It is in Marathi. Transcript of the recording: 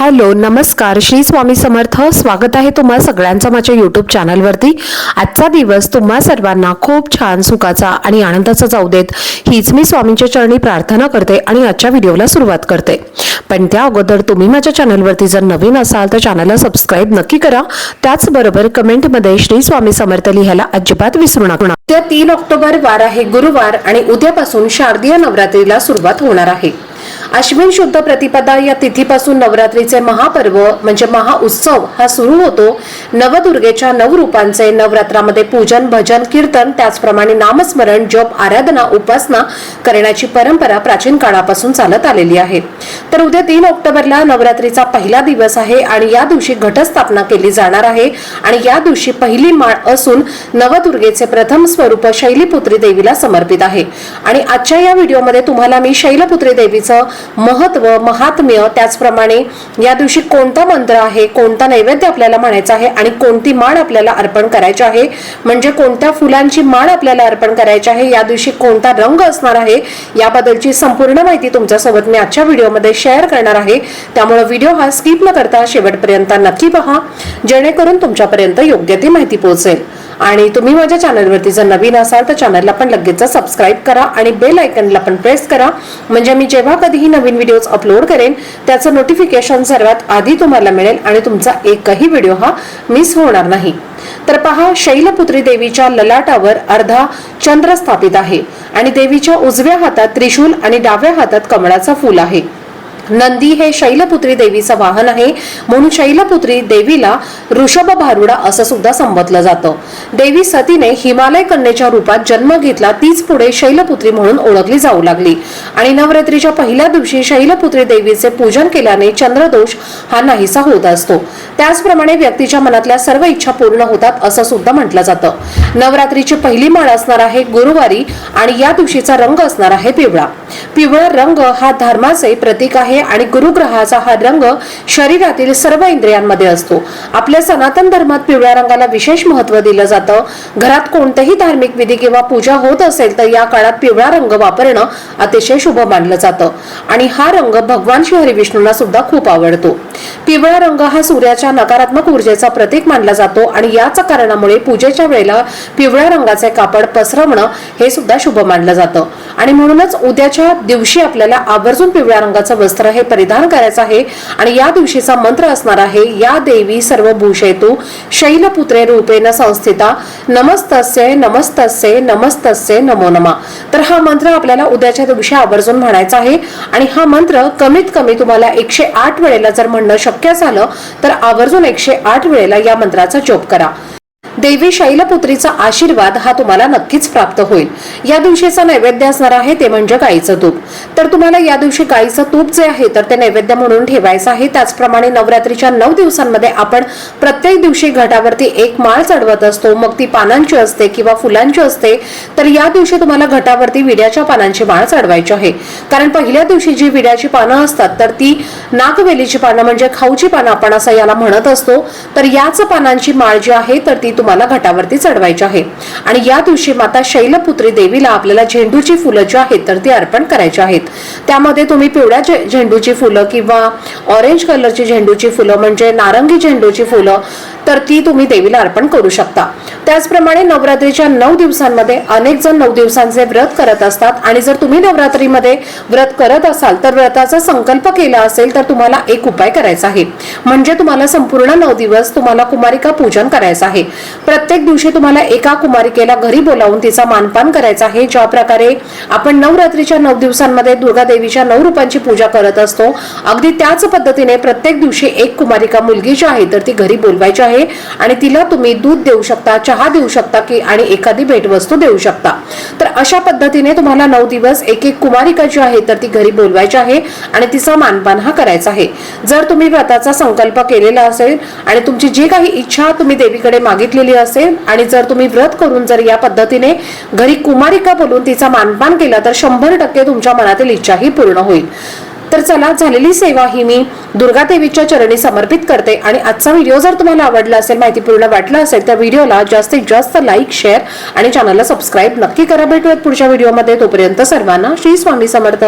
हॅलो नमस्कार. श्री स्वामी समर्थ. स्वागत आहे तुम्हा सगळ्यांचं माझ्या युट्यूब चॅनलवरती आजचा दिवस तुम्हा सर्वांना खूप छान सुखाचा आणि आनंदाचा जाऊ देत. हीच मी स्वामींच्या चरणी प्रार्थना करते आणि आजच्या व्हिडिओला सुरुवात करते. पण त्या अगोदर तुम्ही माझ्या चॅनलवरती जर नवीन असाल तर चॅनलला सबस्क्राईब नक्की करा. त्याचबरोबर कमेंटमध्ये श्री स्वामी समर्थ लिहायला अजिबात विसरू नका. त्या तीन ऑक्टोबर वार आहे. गुरुवार आणि उद्यापासून शारदीय नवरात्रीला सुरुवात होणार आहे. अश्विन शुद्ध प्रतिपदा या तिथीपासून नवरात्रीचे महापर्व म्हणजे महाउत्सव हा सुरू होतो. नवदुर्गेच्या नव रूपांचे नवरात्रामध्ये पूजन भजन कीर्तन त्याचप्रमाणे नामस्मरण जप आराधना उपासना करण्याची परंपरा प्राचीन काळापासून चालत आलेली आहे. तर उद्या तीन ऑक्टोबरला नवरात्रीचा पहिला दिवस आहे आणि या दिवशी घटस्थापना केली जाणार आहे आणि या दिवशी पहिली माळ असून नवदुर्गेचे प्रथम स्वरूप शैलीपुत्री देवीला समर्पित आहे. आणि आजच्या या व्हिडिओमध्ये तुम्हाला मी शैलपुत्री देवीचं महत्त्व महात्म्य त्याचप्रमाणे या दिवशी कोणता मंत्र आहे कोणता नैवेद्य आपल्याला म्हणायचा आहे आणि कोणती माळ आपल्याला अर्पण करायची आहे म्हणजे कोणत्या फुलांची माळ आपल्याला अर्पण करायची आहे या दिवशी कोणता रंग असणार आहे याबद्दलची संपूर्ण माहिती तुमच्यासोबत मी आजच्या व्हिडिओमध्ये शेअर करणार आहे. त्यामुळे व्हिडिओ हा स्किप न करता शेवटपर्यंत नक्की पहा जेणेकरून तुमच्यापर्यंत योग्य ती माहिती पोहोचेल. आणि तुम्ही माझ्या चॅनलवरती जर नवीन असाल तर चॅनलला पण लगेच सबस्क्राईब करा आणि बेल आयकनला पण प्रेस करा. म्हणजे मी जेव्हा कधीही नवीन व्हिडिओज अपलोड करेन त्याचं नोटिफिकेशन सर्वात आधी तुम्हाला मिळेल आणि तुमचा एकही व्हिडिओ हा मिस होणार नाही. तर पहा शैलपुत्री देवीच्या ललाटावर अर्धा चंद्र स्थापित आहे आणि देवीच्या उजव्या हातात त्रिशूल आणि डाव्या हातात कमळाचा फूल आहे. नंदी हे शैलपुत्री देवीचं वाहन आहे. म्हणून शैलपुत्री देवीला ऋषभ भारुडा असं सुद्धा संबोधलं जातं. देवी सतीने हिमालय कन्येच्या रूपात जन्म घेतला तीच पुढे शैलपुत्री म्हणून ओळखली जाऊ लागली. आणि नवरात्रीच्या पहिल्या दिवशी शैलपुत्री देवीचे पूजन केल्याने चंद्रदोष हा नाहीसा होत असतो. त्याचप्रमाणे व्यक्तीच्या मनातल्या सर्व इच्छा पूर्ण होतात असं सुद्धा म्हटलं जातं. नवरात्रीची पहिली माळ असणार आहे गुरुवारी आणि या दिवशीचा रंग असणार आहे पिवळा. पिवळा रंग हा धर्माचे प्रतीक आहे. आणि गुरुग्रहाचा हा रंग शरीरातील सर्व इंद्रियांमध्ये असतो. आपल्या सनातन धर्मात पिवळ्या रंगाला विशेष महत्त्व दिलं जातं. घरात कोणतेही धार्मिक विधी किंवा पूजा होत असेल तर या काळात पिवळा रंग वापरणं अतिशय शुभ मानलं जातं. आणि हा रंग भगवान श्री विष्णूंना सुद्धा खूप आवडतो. पिवळा रंग हा सूर्याच्या नकारात्मक ऊर्जेचा प्रतीक मानला जातो आणि याच कारणामुळे पूजेच्या वेळेला पिवळ्या रंगाचे कापड पसरवणं हे सुद्धा शुभ मानलं जातं. आणि म्हणूनच उद्याच्या दिवशी आपल्याला आवर्जून पिवळ्या रंगाचं वस्त्र हे परिधान करायचं आहे. आणि या दिवशीचा मंत्र असणार आहे या देवी सर्व भूषेतू शैलपुत्रे रूपेण संस्थिता नमस्तस्य नमस्तस्य नमस्तस्य नमो नमा. तर हा मंत्र आपल्याला उद्याच्या दिवशी आवर्जून म्हणायचा आहे. आणि हा मंत्र कमीत कमी तुम्हाला एकशे आठ वेळेला जर म्हणणं शक्य झालं तर आवर्जून एकशे आठ वेळेला या मंत्राचा जोप करा. देवी शैलपुत्रीचा आशीर्वाद हा तुम्हाला नक्कीच प्राप्त होईल. या दिवशीचा नैवेद्य असणार आहे ते म्हणजे गाईचं तूप. तर तुम्हाला या दिवशी गाईचं तूप जे आहे तर ते नैवेद्य म्हणून ठेवायचं आहे. त्याचप्रमाणे नवरात्रीच्या नऊ दिवसांमध्ये आपण प्रत्येक दिवशी घटावरती एक माळ चढवत असतो. मग ती पानांची असते किंवा फुलांची असते. तर या दिवशी तुम्हाला घटावरती विड्याच्या पानांची माळ चढवायची आहे. कारण पहिल्या दिवशी जी विड्याची पानं असतात तर ती नागवेलीची पानं म्हणजे खाऊची पानं आपण असं याला म्हणत असतो. तर याच पानांची माळ जी आहे तर ती तुम्हाला घटावरती चढवायची आहे. आणि या दिवशी माता शैलपुत्री देवीला आपल्याला झेंडूची फुलं जी आहेत तर ती अर्पण करायची आहेत. त्यामध्ये तुम्ही पिवळ्या झेंडूची फुलं किंवा ऑरेंज कलरची झेंडूची फुलं म्हणजे नारंगी झेंडूची फुलं तर ती तुम्ही देवीला अर्पण करू शकता. त्याचप्रमाणे नवरात्रीच्या नऊ दिवसांमध्ये अनेक जण नऊ दिवसांचे व्रत करत असतात. आणि जर तुम्ही नवरात्रीमध्ये व्रत करत असाल तर व्रताचा संकल्प केला असेल तर तुम्हाला एक उपाय करायचा आहे. म्हणजे तुम्हाला संपूर्ण नऊ दिवस तुम्हाला कुमारिका पूजन करायचं आहे. प्रत्येक दिवशी तुम्हाला एका कुमारिकेला घरी बोलावून तिचा मानपान करायचा आहे. ज्या प्रकारे आपण नवरात्रीच्या नऊ दिवसांमध्ये दुर्गा देवीच्या नऊ रूपांची पूजा करत असतो अगदी त्याच पद्धतीने प्रत्येक दिवशी एक कुमारिका मुलगी जी आहे तर ती घरी बोलवायची आहे. आणि तिला तुम्ही दूध देऊ शकता चहा देऊ शकता की आणि एखादी भेटवस्तू देऊ शकता. तर अशा पद्धतीने तुम्हाला नऊ दिवस एक एक कुमारिका जी आहे तर ती घरी बोलवायची आहे आणि तिचा मानपान हा करायचा आहे. जर तुम्ही व्रताचा संकल्प केलेला असेल आणि तुमची जी काही इच्छा तुम्ही देवीकडे मागितलेली असेल आणि जर तुम्ही व्रत करून जर या पद्धतीने घरी कुमारिका बोलून तिचा मानपान केला तर शंभर टक्के तुमच्या मनातील इच्छाही पूर्ण होईल. तर चला झालेली सेवा ही मी दुर्गादेवीच्या चरणी समर्पित करते. आणि आजचा व्हिडिओ जर तुम्हाला आवडला असेल माहितीपूर्ण वाटला असेल त्या व्हिडिओला जास्तीत जास्त लाईक शेअर आणि चॅनलला सबस्क्राईब नक्की करा. भेटूयात पुढच्या व्हिडिओमध्ये. तोपर्यंत सर्वांना श्री स्वामी समर्थ.